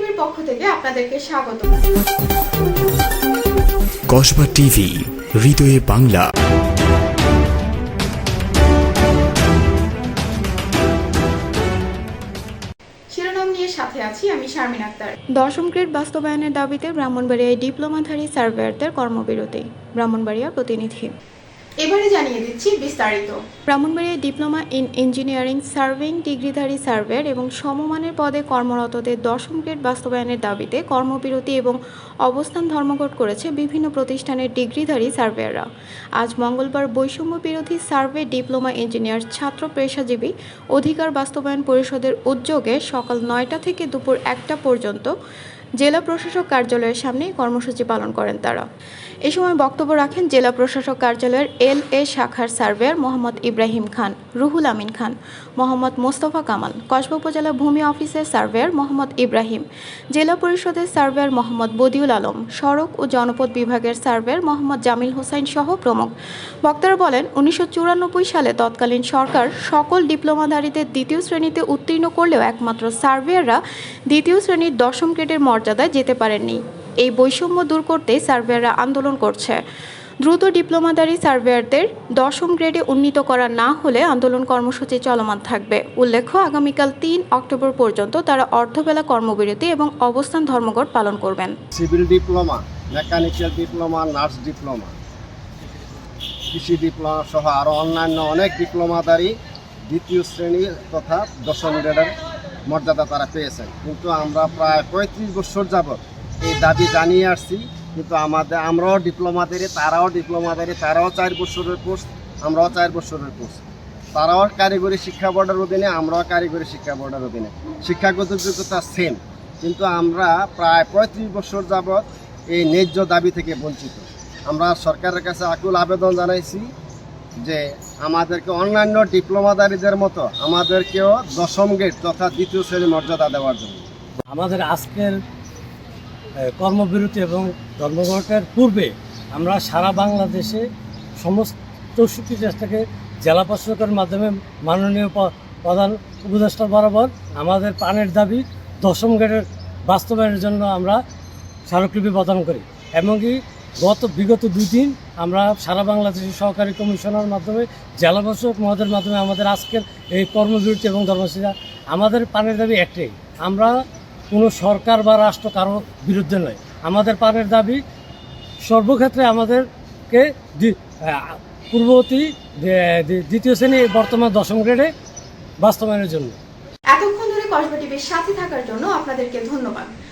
টিভির পক্ষ থেকে আপনাদেরকে স্বাগত। কসবা টিভি হৃদয়ে বাংলা। শিরোনাম নিয়ে সাথে আছি আমি শারমিন আক্তার। দশম গ্রেড বাস্তবায়নের দাবিতে ব্রাহ্মণবাড়িয়ায় ডিপ্লোমাধারী সার্ভেয়ারদের কর্মবিরতি ব্রাহ্মণবাড়িয়া প্রতিনিধি। এবারে জানিয়ে দিচ্ছি বিস্তারিত। ব্রাহ্মণবাড়িয়ায় ডিপ্লোমা ইন ইঞ্জিনিয়ারিং সার্ভেইং ডিগ্রিধারী সার্ভের এবং সমমানের পদে কর্মরতদের দশম গ্রেড বাস্তবায়নের দাবিতে কর্মবিরতি এবং অবস্থান ধর্মঘট করেছে বিভিন্ন প্রতিষ্ঠানের ডিগ্রিধারী সার্ভেয়াররা। আজ মঙ্গলবার বৈষম্য বিরোধী সার্ভে ডিপ্লোমা ইঞ্জিনিয়ার, ছাত্র পেশাজীবী, অধিকার বাস্তবায়ন পরিষদের উদ্যোগে সকাল নয়টা থেকে দুপুর একটা পর্যন্ত জেলা প্রশাসক কার্যালয়ের সামনে কর্মসূচি পালন করেন তারা। এ সময় বক্তব্য রাখেন জেলা প্রশাসক কার্যালয়ের এল এ শাখার সার্ভেয়ার মোহাম্মদ ইব্রাহিম খান, রুহুল আমিন খান, মোহাম্মদ মোস্তফা কামাল, কসবা উপজেলা ভূমি অফিসের সার্ভেয়ার মোহাম্মদ ইব্রাহিম, জেলা পরিষদের সার্ভেয়ার মোহাম্মদ বদিউল আলম, সড়ক ও জনপদ বিভাগের সার্ভেয়ার মোহাম্মদ জামিল হোসাইন সহ প্রমুখ। বক্তারা বলেন, উনিশশো চুরানব্বই সালে তৎকালীন সরকার সকল ডিপ্লোমাধারীদের দ্বিতীয় শ্রেণীতে উত্তীর্ণ করলেও একমাত্র সার্ভেয়াররা দ্বিতীয় শ্রেণির দশম গ্রেডের মর্যাদায় যেতে পারেননি। এই বৈষম্য দূর করতে সার্ভেয়াররা আন্দোলন করছে। দ্রুত ডিপ্লোমাধারী সার্ভেয়ারদের দশম গ্রেডে উন্নীত করা না হলে আন্দোলন কর্মসূচি চলমান থাকবে। উল্লেখ্য, আগামীকাল তিন অক্টোবর পর্যন্ত তারা অর্ধবেলা কর্মবিরতি এবং অবস্থান ধর্মঘট পালন করবেন। Civil diploma, mechanical diploma, nurse diploma, কৃষি ডিপ্লোমা সহ আরও অন্যান্য অনেক ডিপ্লোমাদারি দ্বিতীয় শ্রেণি তথা দশম গ্রেডের মর্যাদা তারা পেয়েছেন। কিন্তু আমরা প্রায় পঁয়ত্রিশ বছর যাবৎ এই দাবি জানিয়ে আসছি, কিন্তু আমাদের, আমরাও ডিপ্লোমাদারি তারাও ডিপ্লোমাদারি তারাও চার বছরের কোর্স আমরাও চার বছরের কোর্স তারাও কারিগরি শিক্ষা বোর্ডের অধীনে, আমরাও কারিগরি শিক্ষা বোর্ডের অধীনে। শিক্ষাগত যোগ্যতা সেম কিন্তু আমরা প্রায় পঁয়ত্রিশ বছর যাবৎ এই ন্যায্য দাবি থেকে বঞ্চিত। আমরা সরকারের কাছে আকুল আবেদন জানাইছি যে আমাদেরকে অন্যান্য ডিপ্লোমাদারিদের মতো আমাদেরকেও দশম গেট তথা দ্বিতীয় শ্রেণির মর্যাদা দেওয়ার জন্য। আমাদের আজকের কর্মবিরতি এবং ধর্মঘটের পূর্বে আমরা সারা বাংলাদেশে সমস্ত চৌষট্টি থেকে জেলা প্রশাসকের মাধ্যমে মাননীয় প্রধান উপদেষ্টা বরাবর আমাদের পানের দাবি দশম গেটের বাস্তবায়নের জন্য আমরা স্মারকলিপি প্রদান করি। এমনকি গত বিগত দুই দিন আমরা সারা বাংলাদেশের সহকারী কমিশনার মাধ্যমে, জেলা প্রশাসক মহোদয়ের মাধ্যমে আমাদের আজকের এই কর্মবিরতি এবং কর্মসূচি আমাদের পানের দাবি একটাই, আমরা কোনো সরকার বা রাষ্ট্র কারোর বিরুদ্ধে নয়। আমাদের পানের দাবি সর্বক্ষেত্রে আমাদেরকে পূর্ববর্তী দ্বিতীয় শ্রেণি, বর্তমান দশম গ্রেডে বাস্তবায়নের জন্য। এতক্ষণ ধরে কসবা টিভির সাথে থাকার জন্য আপনাদেরকে ধন্যবাদ।